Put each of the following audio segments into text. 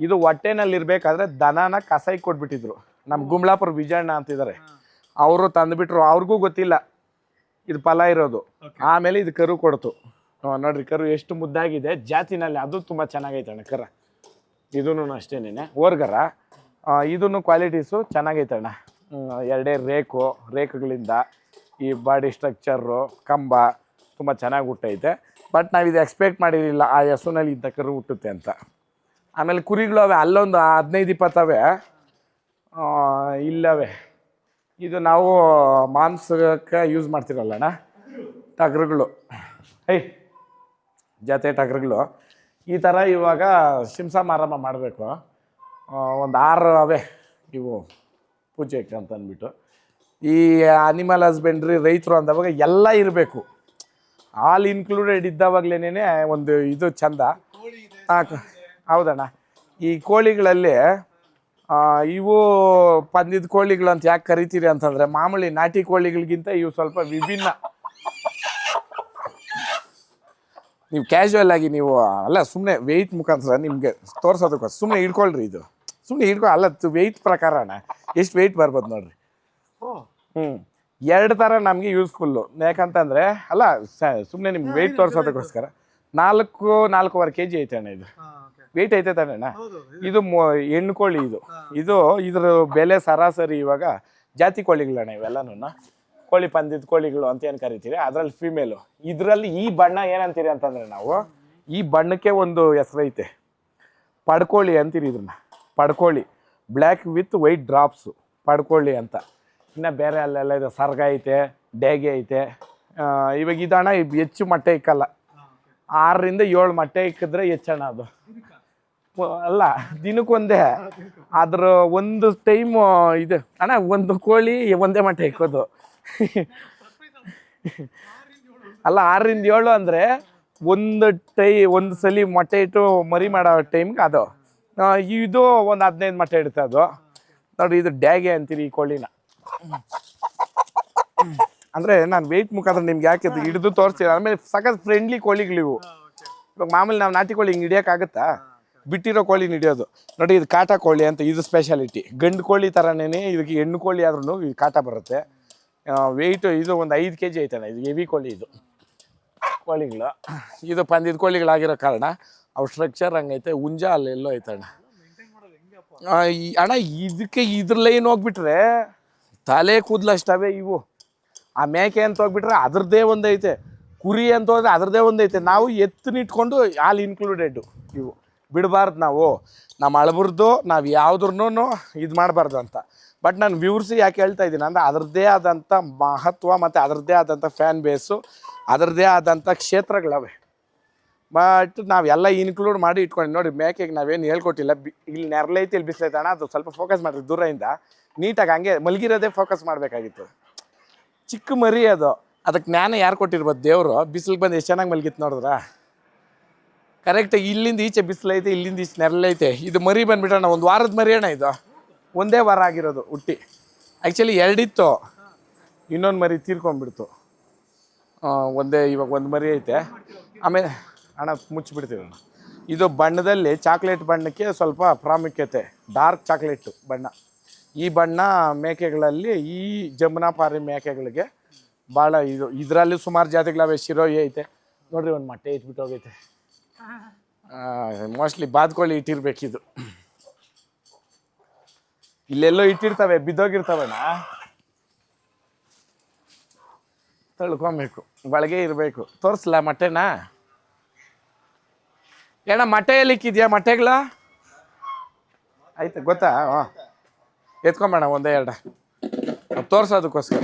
ಇದು ಹೊಟ್ಟೆನಲ್ಲಿ ಇರ್ಬೇಕಾದ್ರೆ ದನನ ಕಸಾಯಿ ಕೊಟ್ಬಿಟ್ಟಿದ್ರು. ನಮ್ಮ ಗುಮ್ಲಾಪುರ ವಿಜಯಣ್ಣ ಅಂತಿದ್ದಾರೆ ಅವರು ತಂದುಬಿಟ್ರು ಅವ್ರಿಗೂ ಗೊತ್ತಿಲ್ಲ. ಇದು ಫಲ ಇರೋದು. ಆಮೇಲೆ ಇದು ಕರು ಕೊಡ್ತು. ನೋಡ್ರಿ ಕರು ಎಷ್ಟು ಮುದ್ದಾಗಿದೆ. ಜಾತಿನಲ್ಲಿ ಅದು ತುಂಬ ಚೆನ್ನಾಗೈತೆ ಅಣ್ಣ ಕರ. ಇದೂ ಅಷ್ಟೇನೆ ಓರ್ಗರ ಇದೂ ಕ್ವಾಲಿಟೀಸು ಚೆನ್ನಾಗೈತೆ ಅಣ್ಣ. ಎರಡೇ ರೇಕು ರೇಖಗಳಿಂದ ಈ ಬಾಡಿ ಸ್ಟ್ರಕ್ಚರು ಕಂಬ ತುಂಬ ಚೆನ್ನಾಗಿ ಹುಟ್ಟೈತೆ. ಬಟ್ ನಾವು ಇದು ಎಕ್ಸ್ಪೆಕ್ಟ್ ಮಾಡಿರಲಿಲ್ಲ ಆ ಹೆಸುನಲ್ಲಿ ಇದ್ದ ಕರು ಹುಟ್ಟುತ್ತೆ ಅಂತ. ಆಮೇಲೆ ಕುರಿಗಳು ಅವೆ ಅಲ್ಲೊಂದು ಹದಿನೈದು ಇಪ್ಪತ್ತವೆ. ಇಲ್ಲವೆ. ಇದು ನಾವು ಮಾಂಸಕ್ಕೆ ಯೂಸ್ ಮಾಡ್ತಿರಲ್ಲಣ್ಣ ಟಗರುಗಳು. ಐ ಜಾತೆ ಟಗರುಗಳು. ಈ ಥರ ಇವಾಗ ಸಿಂಸ ಮಾರಾಮ ಮಾಡಬೇಕು ಒಂದು ಆರು ಅವೆ ಇವು ಪೂಜೆಗೆ ಅಂತ ಅಂದ್ಬಿಟ್ಟು. ಈ ಅನಿಮಲ್ ಹಸ್ಬೆಂಡ್ರಿ ರೈತರು ಅಂದವಾಗ ಎಲ್ಲ ಇರಬೇಕು. ಆಲ್ ಇನ್ಕ್ಲೂಡೆಡ್ ಇದ್ದಾವಾಗಲೇ ಒಂದು ಇದು ಚಂದ. ಹೌದಣ್ಣ. ಈ ಕೋಳಿಗಳಲ್ಲಿ ಇವು ಪಂದಿದ ಕೋಳಿಗಳು ಅಂತ ಯಾಕೆ ಕರಿತೀರಿ ಅಂತಂದ್ರೆ ಮಾಮೂಲಿ ನಾಟಿ ಕೋಳಿಗಳಿಗಿಂತ ಇವು ಸ್ವಲ್ಪ ವಿಭಿನ್ನ. ನೀವು ಕ್ಯಾಶುವಲ್ ಆಗಿ ನೀವು ಅಲ್ಲ ಸುಮ್ಮನೆ ವೆಯ್ಟ್ ಮುಖಾಂತರ ನಿಮಗೆ ತೋರ್ಸೋದಕ್ಕೋಸ್ಕರ ಸುಮ್ಮನೆ ಹಿಡ್ಕೊಳ್ರಿ ಇದು. ಸುಮ್ಮನೆ ಹಿಡ್ಕೊ ಅಲ್ಲ ವೆಯ್ಟ್ ಪ್ರಕಾರ ಅಣ್ಣ ಎಷ್ಟು ವೆಯ್ಟ್ ಬರ್ಬೋದು ನೋಡ್ರಿ. ಹ್ಞೂ ಎರಡು ಥರ ನಮಗೆ ಯೂಸ್ಫುಲ್ಲು ಯಾಕಂತಂದರೆ ಅಲ್ಲ ಸುಮ್ಮನೆ ನಿಮ್ಗೆ ವೆಯ್ಟ್ ತೋರಿಸೋದಕ್ಕೋಸ್ಕರ ನಾಲ್ಕು ನಾಲ್ಕೂವರೆ ಕೆ ಜಿ ಐತೆ ಅಣ್ಣ ಇದು ವೆಯ್ಟ್ ಐತೆ ತಾನೇಣ ಇದು. ಹೆಣ್ಣು ಕೋಳಿ ಇದು. ಇದು ಇದ್ರ ಬೆಲೆ ಸರಾಸರಿ ಇವಾಗ ಜಾತಿ ಕೋಳಿಗಳಣ್ಣ ಇವೆಲ್ಲನೂ ಕೋಳಿ ಪಂದಿದ ಕೋಳಿಗಳು ಅಂತ ಏನು ಕರಿತೀರಿ? ಅದರಲ್ಲಿ ಫಿಮೇಲು ಇದರಲ್ಲಿ ಈ ಬಣ್ಣ ಏನಂತೀರಿ ಅಂತಂದ್ರೆ ನಾವು ಈ ಬಣ್ಣಕ್ಕೆ ಒಂದು ಹೆಸರೈತೆ. ಪಡ್ಕೋಳಿ ಅಂತೀರಿ ಇದನ್ನ ಪಡ್ಕೋಳಿ. ಬ್ಲ್ಯಾಕ್ ವಿತ್ ವೈಟ್ ಡ್ರಾಪ್ಸು ಪಡ್ಕೋಳಿ ಅಂತ. ಇನ್ನು ಬೇರೆ ಅಲ್ಲೆಲ್ಲ ಇದೆ. ಸರ್ಗ ಐತೆ ಡೇಗೆ ಐತೆ. ಇವಾಗ ಇದಣ್ಣ ಹೆಚ್ಚು ಮೊಟ್ಟೆ ಇಕ್ಕಲ್ಲ. ಆರರಿಂದ ಏಳು ಮೊಟ್ಟೆ ಇಕ್ಕಿದ್ರೆ ಹೆಚ್ಚಣ್ಣ ಅದು. ಅಲ್ಲ ದಿನಕ್ಕೊಂದೇ ಅದ್ರ ಒಂದು. ಟೈಮ್ ಇದು ಅಣ್ಣ ಒಂದು ಕೋಳಿ ಒಂದೇ ಮಟ್ಟ ಇಕ್ಕೋದು. ಅಲ್ಲ ಆರರಿಂದ ಏಳು ಅಂದರೆ ಒಂದು ಟೈ ಒಂದು ಸಲ ಮೊಟ್ಟೆ ಇಟ್ಟು ಮರಿ ಮಾಡೋ ಟೈಮ್ಗೆ ಅದು. ಇದು ಒಂದು ಹದಿನೈದು ಮೊಟ್ಟೆ ಇಡುತ್ತೆ ಅದು. ನೋಡಿ ಇದು ಡ್ಯಾಗೆ ಅಂತೀರಿ ಈ ಕೋಳಿನ. ಅಂದರೆ ನಾನು ವೆಯ್ಟ್ ಮುಖಾಂತರ ನಿಮ್ಗೆ ಯಾಕೆ ಹಿಡಿದು ತೋರಿಸ್ತೀನಿ ಆಮೇಲೆ ಸಖತ್ ಫ್ರೆಂಡ್ಲಿ ಕೋಳಿಗಳಿವು. ಇವಾಗ ಮಾಮೂಲಿ ನಾವು ನಾಟಿ ಕೋಳಿ ಹಿಂಗೆ ಹಿಡಿಯೋಕ್ಕಾಗತ್ತಾ ಬಿಟ್ಟಿರೋ ಕೋಳಿ ಹಿಡಿಯೋದು. ನೋಡಿ, ಇದು ಕಾಟ ಕೋಳಿ ಅಂತ, ಇದು ಸ್ಪೆಷಾಲಿಟಿ ಗಂಡು ಕೋಳಿ ಥರನೇ ಇದಕ್ಕೆ ಹೆಣ್ಣು ಕೋಳಿ ಆದ್ರೂ ಇದು ಕಾಟ ಬರುತ್ತೆ. ವೆಯ್ಟು ಇದು ಒಂದು ಐದು ಕೆ ಜಿ ಐತಣ್ಣ, ಇದು ಹೆವಿ ಕೋಳಿ ಇದು. ಕೋಳಿಗಳು. ಇದು ಪಂದಿದ ಕೋಳಿಗಳಾಗಿರೋ ಕಾರಣ ಅವು ಸ್ಟ್ರಕ್ಚರ್ ಹಂಗೈತೆ ಹುಂಜ ಅಲ್ಲೆಲ್ಲೋ ಐತಣ್ಣ. ಅಣ್ಣ, ಇದಕ್ಕೆ ಇದ್ರ ಲೈನ್ ಹೋಗ್ಬಿಟ್ರೆ, ತಲೆ ಕೂದಲಷ್ಟವೇ ಇವು. ಆ ಮೇಕೆ ಅಂತ ಹೋಗ್ಬಿಟ್ರೆ ಅದ್ರದ್ದೇ ಒಂದೈತೆ. ಕುರಿ ಅಂತ ಹೋದ್ರೆ ಅದ್ರದ್ದೇ ಒಂದೈತೆ. ನಾವು ಎತ್ತನಿಟ್ಕೊಂಡು ಆಲ್ ಇನ್ಕ್ಲೂಡೆಡ್ ಇವು. ಬಿಡಬಾರ್ದು ನಾವು. ನಮ್ಮ ಅಳಬರ್ದು ನಾವು ಯಾವ್ದ್ರೂ ಇದು ಮಾಡಬಾರ್ದು ಅಂತ. ಬಟ್ ನಾನು ವ್ಯೂರ್ಸ್ ಯಾಕೆ ಹೇಳ್ತಾ ಇದ್ದೀನಿ ಅಂದರೆ ಅದರದ್ದೇ ಆದಂಥ ಮಹತ್ವ ಮತ್ತು ಅದರದ್ದೇ ಆದಂಥ ಫ್ಯಾನ್ ಬೇಸು ಅದರದ್ದೇ ಆದಂಥ ಕ್ಷೇತ್ರಗಳವೆ. ಬಟ್ ನಾವೆಲ್ಲ ಇನ್ಕ್ಲೂಡ್ ಮಾಡಿ ಇಟ್ಕೊಂಡು ನೋಡಿ, ಮೇಕೆಗೆ ನಾವೇನು ಹೇಳ್ಕೊಟ್ಟಿಲ್ಲ. ಇಲ್ಲಿ ನೆರಳೈತಿ ಇಲ್ಲಿ ಬಿಸಿಲೈತೆ ಅಣ್ಣ, ಅದು ಸ್ವಲ್ಪ ಫೋಕಸ್ ಮಾಡಿರಿ ದೂರದಿಂದ. ನೀಟಾಗಿ ಹಂಗೆ ಮಲಗಿರೋದೇ ಫೋಕಸ್ ಮಾಡಬೇಕಾಗಿತ್ತು. ಚಿಕ್ಕ ಮರಿ ಅದು. ಅದಕ್ಕೆ ಜ್ಞಾನ ಯಾರು ಕೊಟ್ಟಿರ್ಬೋದು ದೇವರು? ಬಿಸಿಲಿಗೆ ಬಂದು ಎಷ್ಟು ಚೆನ್ನಾಗಿ ಮಲಗಿತ್ತು ನೋಡಿದ್ರ? ಕರೆಕ್ಟಾಗಿ ಇಲ್ಲಿಂದ ಈಚೆ ಬಿಸಿಲೈತೆ ಇಲ್ಲಿಂದ ಈಚೆ ನೆರಳೈತೆ ಇದು ಮರಿ ಬಂದ್ಬಿಟ್ಟಣ್ಣ ಒಂದು ವಾರದ ಮರಿ ಅಣ್ಣ ಇದು. ಒಂದೇ ವಾರ ಆಗಿರೋದು ಹುಟ್ಟಿ. ಆ್ಯಕ್ಚುಲಿ ಎರಡಿತ್ತು ಇನ್ನೊಂದು ಮರಿ ತೀರ್ಕೊಂಡ್ಬಿಡ್ತು. ಒಂದೇ ಇವಾಗ ಒಂದು ಮರಿ ಐತೆ. ಆಮೇಲೆ ಅಣ್ಣ ಮುಚ್ಚಿಬಿಡ್ತೀವಿ ಅಣ್ಣ. ಇದು ಬಣ್ಣದಲ್ಲಿ ಚಾಕ್ಲೇಟ್ ಬಣ್ಣಕ್ಕೆ ಸ್ವಲ್ಪ ಪ್ರಾಮುಖ್ಯತೆ. ಡಾರ್ಕ್ ಚಾಕ್ಲೇಟು ಬಣ್ಣ. ಈ ಬಣ್ಣ ಮೇಕೆಗಳಲ್ಲಿ, ಈ ಜಮುನಾಪಾರಿ ಮೇಕೆಗಳಿಗೆ ಭಾಳ ಇದು, ಇದರಲ್ಲಿ ಸುಮಾರು ಜಾತಿಗಳವೆ ಶಿರೋಯಿ ಐತೆ. ನೋಡ್ರಿ ಒಂದು ಮೊಟ್ಟೆ ಇಟ್ಬಿಟ್ಟು ಹೋಗೈತೆ. ಮೋಸ್ಟ್ಲಿ ಬಾದ್ಕೊಳ್ಳಿ ಇಟ್ಟಿರ್ಬೇಕಿದು. ಇಲ್ಲೆಲ್ಲೋ ಇಟ್ಟಿರ್ತವೆ, ಬಿದ್ದೋಗಿರ್ತವಣ್ಣ. ತಳ್ಕೊಬೇಕು, ಒಳಗೆ ಇರಬೇಕು. ತೋರಿಸ್ಲ ಮೊಟ್ಟೆನಾ? ಏನ ಮೊಟ್ಟೆ ಎಲ್ಲಿಕ್ಕಿದ್ಯಾ ಮೊಟ್ಟೆಗಳ ಆಯ್ತು, ಗೊತ್ತಾ? ಹಾಂ. ಎತ್ಕೊಂಬೇಡ ಒಂದೇ ಎರಡ. ತೋರ್ಸೋದಕ್ಕೋಸ್ಕರ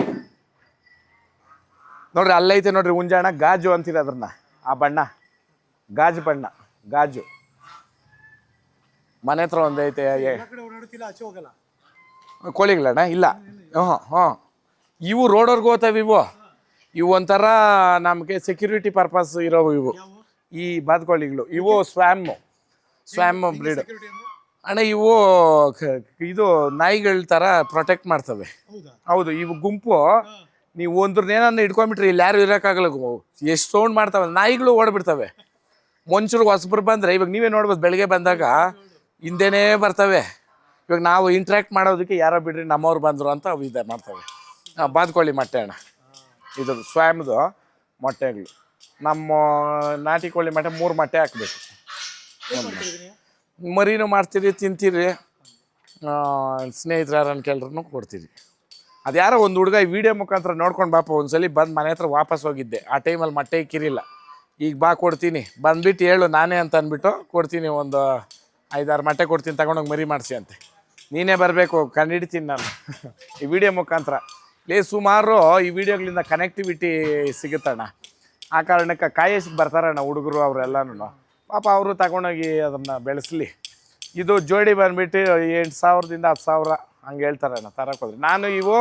ನೋಡ್ರಿ, ಅಲ್ಲೈತೆ ನೋಡ್ರಿ, ಉಂಜಾಣ, ಗಾಜು ಅಂತೀರ ಅದ್ರನ್ನ, ಆ ಬಣ್ಣ. ಗಾಜು ಬಣ್ಣ ಗಾಜು. ಮನೆ ಹತ್ರ ಒಂದೈತೆ ಕೋಳಿಗಳಣ್ಣ ಇಲ್ಲ. ಹಾಂ ಹಾಂ ಇವು ರೋಡವ್ರಿಗೆ ಹೋಗ್ತಾವೆ ಇವು. ಇವು ಒಂಥರ ನಮಗೆ ಸೆಕ್ಯೂರಿಟಿ ಪರ್ಪಸ್ ಇರೋವು ಇವು. ಈ ಬಾತುಕೋಳಿಗಳು ಇವು ಸ್ವ್ಯಾಮು ಸ್ವ್ಯಾಮ್ ಬ್ರೀಡ್ ಅಣ್ಣ ಇವು ಇದು ನಾಯಿಗಳ ಥರ ಪ್ರೊಟೆಕ್ಟ್ ಮಾಡ್ತವೆ. ಹೌದಾ? ಹೌದು ಇವು ಗುಂಪು. ನೀವು ಒಂದ್ರನ್ನೇನನ್ನ ಇಟ್ಕೊಂಡ್ಬಿಟ್ರಿ ಇಲ್ಲಿ ಯಾರು ಇರೋಕ್ಕಾಗಲ್ಲ ಎಷ್ಟು ಸೌಂಡ್ ಮಾಡ್ತವೆ ನಾಯಿಗಳು ಓಡ್ಬಿಡ್ತವೆ. ಮೊಂಚೂರು ಹೊಸಬ್ರು ಬಂದರೆ ಇವಾಗ ನೀವೇ ನೋಡ್ಬೋದು ಬೆಳಗ್ಗೆ ಬಂದಾಗ ಹಿಂದೆನೇ ಬರ್ತವೆ. ಇವಾಗ ನಾವು ಇಂಟ್ರ್ಯಾಕ್ಟ್ ಮಾಡೋದಕ್ಕೆ ಯಾರೋ ಬಿಡ್ರಿ ನಮ್ಮವ್ರು ಬಂದರು ಅಂತ ಅವು ಇದೆ ಮಾಡ್ತವೆ. ಹಾಂ ಬಾದ್ಕೊಳ್ಳಿ ಮೊಟ್ಟೆ ಅಣ್ಣ. ಇದು ಸ್ವಾಮ್ದು ಮೊಟ್ಟೆಗಳು. ನಮ್ಮ ನಾಟಿ ಕೋಳಿ ಮೊಟ್ಟೆ ಮೂರು ಮೊಟ್ಟೆ ಹಾಕ್ಬೇಕು. ಮರಿನೂ ಮಾಡ್ತೀರಿ ತಿಂತೀರಿ. ಸ್ನೇಹಿತರ ಯಾರನ್ನು ಕೇಳ್ರು ಕೊಡ್ತೀರಿ. ಅದು ಯಾರೋ ಒಂದು ಹುಡುಗ ಈ ವಿಡಿಯೋ ಮುಖಾಂತರ ನೋಡ್ಕೊಂಡು ಬಾಪ ಒಂದ್ಸಲಿ ಬಂದು ಮನೆ ಹತ್ರ ವಾಪಸ್ ಹೋಗಿದ್ದೆ. ಆ ಟೈಮಲ್ಲಿ ಮೊಟ್ಟೆ ಇಕ್ಕಿರಿಲ್ಲ. ಈಗ ಬಾ ಕೊಡ್ತೀನಿ. ಬಂದ್ಬಿಟ್ಟು ಹೇಳು, ನಾನೇ ಅಂತ ಅಂದ್ಬಿಟ್ಟು ಕೊಡ್ತೀನಿ ಒಂದು ಐದಾರು ಮಟ್ಟೆ ಕೊಡ್ತೀನಿ, ತಗೊಂಡೋಗಿ ಮರಿ ಮಾಡಿಸಿ ಅಂತೆ. ನೀನೇ ಬರಬೇಕು, ಕಂಡಿಡ್ತೀನಿ ನಾನು. ಈ ವಿಡಿಯೋ ಮುಖಾಂತರ. ಲೇ ಸುಮಾರು ಈ ವಿಡಿಯೋಗಳಿಂದ ಕನೆಕ್ಟಿವಿಟಿ ಸಿಗುತ್ತಣ್ಣ. ಆ ಕಾರಣಕ್ಕೆ ಕಾಯಸಿಗೆ ಬರ್ತಾರಣ್ಣ ಹುಡುಗರು ಅವರೆಲ್ಲನೂ ಪಾಪ ಅವರು ತಗೊಂಡೋಗಿ ಅದನ್ನು ಬೆಳೆಸಲಿ. ಇದು ಜೋಡಿ ಬಂದುಬಿಟ್ಟು ಎಂಟು ಸಾವಿರದಿಂದ ಹತ್ತು ಸಾವಿರ ಹಂಗೆ ಹೇಳ್ತಾರಣ್ಣ ತರಕ್ಕೆ ಹೋದ್ರೆ. ನಾನು ಇವು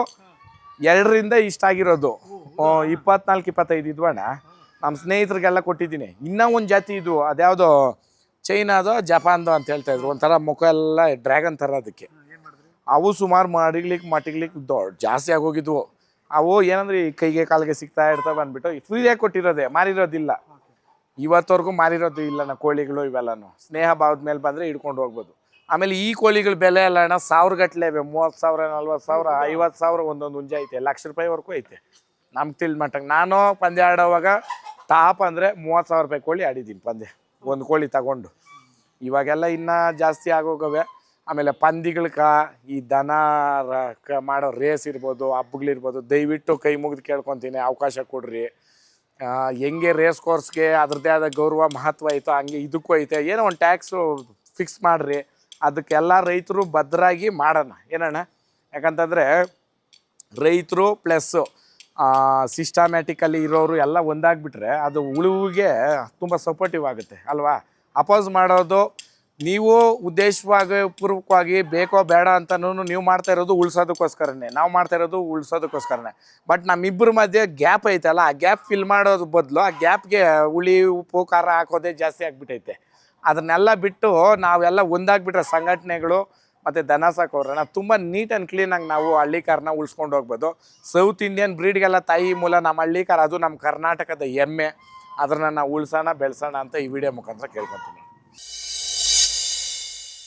ಎರಡರಿಂದ ಇಷ್ಟ ಆಗಿರೋದು ಇಪ್ಪತ್ನಾಲ್ಕು, ಇಪ್ಪತ್ತೈದು ಇದ್ವಣ್ಣ. ನಮ್ಮ ಸ್ನೇಹಿತರಿಗೆಲ್ಲ ಕೊಟ್ಟಿದ್ದೀನಿ. ಇನ್ನೂ ಒಂದು ಜಾತಿ ಇದು, ಅದ್ಯಾವುದೋ ಚೈನಾದೋ ಜಪಾನ್ದು ಅಂತ ಹೇಳ್ತಾ ಇದ್ರು. ಒಂಥರ ಮುಖ ಎಲ್ಲ ಡ್ರ್ಯಾಗನ್ ಥರ ಅದಕ್ಕೆ. ಅವು ಸುಮಾರು ಮಾಡಿಗ್ಲಿಕ್ಕೆ ಮಟ್ಟಿಗ್ಲಿಕ್ಕೆ ದೊಡ್ಡ ಜಾಸ್ತಿ ಆಗೋಗಿದ್ವು. ಅವು ಏನಂದ್ರೆ ಈ ಕೈಗೆ ಕಾಲಿಗೆ ಸಿಗ್ತಾ ಇರ್ತಾವೆ ಅಂದ್ಬಿಟ್ಟು ಫ್ರೀಯಾಗಿ ಕೊಟ್ಟಿರೋದೆ, ಮಾರಿರೋದಿಲ್ಲ. ಇವತ್ತವರೆಗೂ ಮಾರಿರೋದು ಇಲ್ಲ, ನಾ ಕೋಳಿಗಳು ಇವೆಲ್ಲನು. ಸ್ನೇಹ ಭಾವದ ಮೇಲೆ ಬಂದರೆ ಹಿಡ್ಕೊಂಡು ಹೋಗ್ಬೋದು. ಆಮೇಲೆ ಈ ಕೋಳಿಗಳ ಬೆಲೆ ಎಲ್ಲ, ಅಣ್ಣ ಸಾವಿರ ಗಟ್ಟಲೆ ಮೂವತ್ತು ಸಾವಿರ, ನಲ್ವತ್ತು ಸಾವಿರ, ಐವತ್ತು ಸಾವಿರ ಒಂದೊಂದು ಹುಂಜ ಐತೆ. ಲಕ್ಷ ರೂಪಾಯಿವರೆಗೂ ಐತೆ. ನಮ್ಗೆ ತಿಳಿದ ಮಟ್ಟಕ್ಕೆ ನಾನು ಪಂದ್ಯ ಆಡೋವಾಗ ಟಾಪ್ ಅಂದರೆ ಮೂವತ್ತು ಸಾವಿರ ರೂಪಾಯಿ ಕೋಳಿ ಆಡಿದ್ದೀನಿ ಪಂದ್ಯ. ಒಂದು ಕೋಳಿ ತಗೊಂಡು. ಇವಾಗೆಲ್ಲ ಇನ್ನೂ ಜಾಸ್ತಿ ಆಗೋಗವೆ. ಆಮೇಲೆ ಪಂದಿಗಳ್ಕ ಈ ದನ ಮಾಡೋ ರೇಸ್ ಇರ್ಬೋದು ಹಬ್ಬಗಳಿರ್ಬೋದು ದಯವಿಟ್ಟು ಕೈ ಮುಗಿದು ಕೇಳ್ಕೊತೀನಿ, ಅವಕಾಶ ಕೊಡ್ರಿ. ಹೆಂಗೆ ರೇಸ್ ಕೋರ್ಸ್ಗೆ ಅದ್ರದ್ದೇ ಆದ ಗೌರವ, ಮಹತ್ವ ಐತೋ ಹಂಗೆ ಇದಕ್ಕೂ ಐತೆ. ಏನೋ ಒಂದು ಟ್ಯಾಕ್ಸು ಫಿಕ್ಸ್ ಮಾಡಿರಿ. ಅದಕ್ಕೆಲ್ಲ ರೈತರು ಭದ್ರಾಗಿ ಮಾಡೋಣ. ಏನಣ್ಣ? ಯಾಕಂತಂದರೆ ರೈತರು ಪ್ಲಸ್ಸು ಸಿಸ್ಟಮ್ಯಾಟಿಕಲ್ಲಿ ಇರೋರು ಎಲ್ಲ ಒಂದಾಗ್ಬಿಟ್ರೆ ಅದು ಉಳುವಿಗೆ ತುಂಬ ಸಪೋರ್ಟಿವ್ ಆಗುತ್ತೆ, ಅಲ್ವಾ? ಅಪೋಸ್ ಮಾಡೋದು, ನೀವು ಉದ್ದೇಶವಾಗಿ, ಪೂರ್ವಕವಾಗಿ ಬೇಕೋ ಬೇಡ ಅಂತನೂ ನೀವು ಮಾಡ್ತಾ ಇರೋದು ಉಳ್ಸೋದಕ್ಕೋಸ್ಕರನೇ. ನಾವು ಮಾಡ್ತಾ ಇರೋದು ಉಳ್ಸೋದಕ್ಕೋಸ್ಕರನೇ. ಬಟ್ ನಮ್ಮಿಬ್ಬರ ಮಧ್ಯೆ ಗ್ಯಾಪ್ ಐತಲ್ಲ, ಆ ಗ್ಯಾಪ್ ಫಿಲ್ ಮಾಡೋದ್ರ ಬದಲು ಆ ಗ್ಯಾಪ್ಗೆ ಹುಳಿ, ಉಪ್ಪು, ಖಾರ ಹಾಕೋದೇ ಜಾಸ್ತಿ ಆಗಿಬಿಟ್ಟೈತೆ ಅದನ್ನೆಲ್ಲ ಬಿಟ್ಟು ನಾವೆಲ್ಲ ಒಂದಾಗ್ಬಿಟ್ರೆ ಸಂಘಟನೆಗಳು ಮತ್ತು ದನ ಸಾಕೋರಣ ತುಂಬ ನೀಟ್ ಆ್ಯಂಡ್ ಕ್ಲೀನಾಗಿ ನಾವು ಹಳ್ಳಿ ಕಾರ್ನ ಉಳಿಸ್ಕೊಂಡು ಹೋಗ್ಬೋದು. ಸೌತ್ ಇಂಡಿಯನ್ ಬ್ರೀಡ್ಗೆಲ್ಲ ತಾಯಿ ಮೂಲ ನಮ್ಮ ಹಳ್ಳಿ ಕಾರ್, ಅದು ನಮ್ಮ ಕರ್ನಾಟಕದ ಹೆಮ್ಮೆ ಅದನ್ನು ನಾವು ಉಳಿಸೋಣ, ಬೆಳೆಸೋಣ ಅಂತ ಈ ವಿಡಿಯೋ ಮುಖಾಂತರ ಕೇಳ್ಕೊತೀನಿ.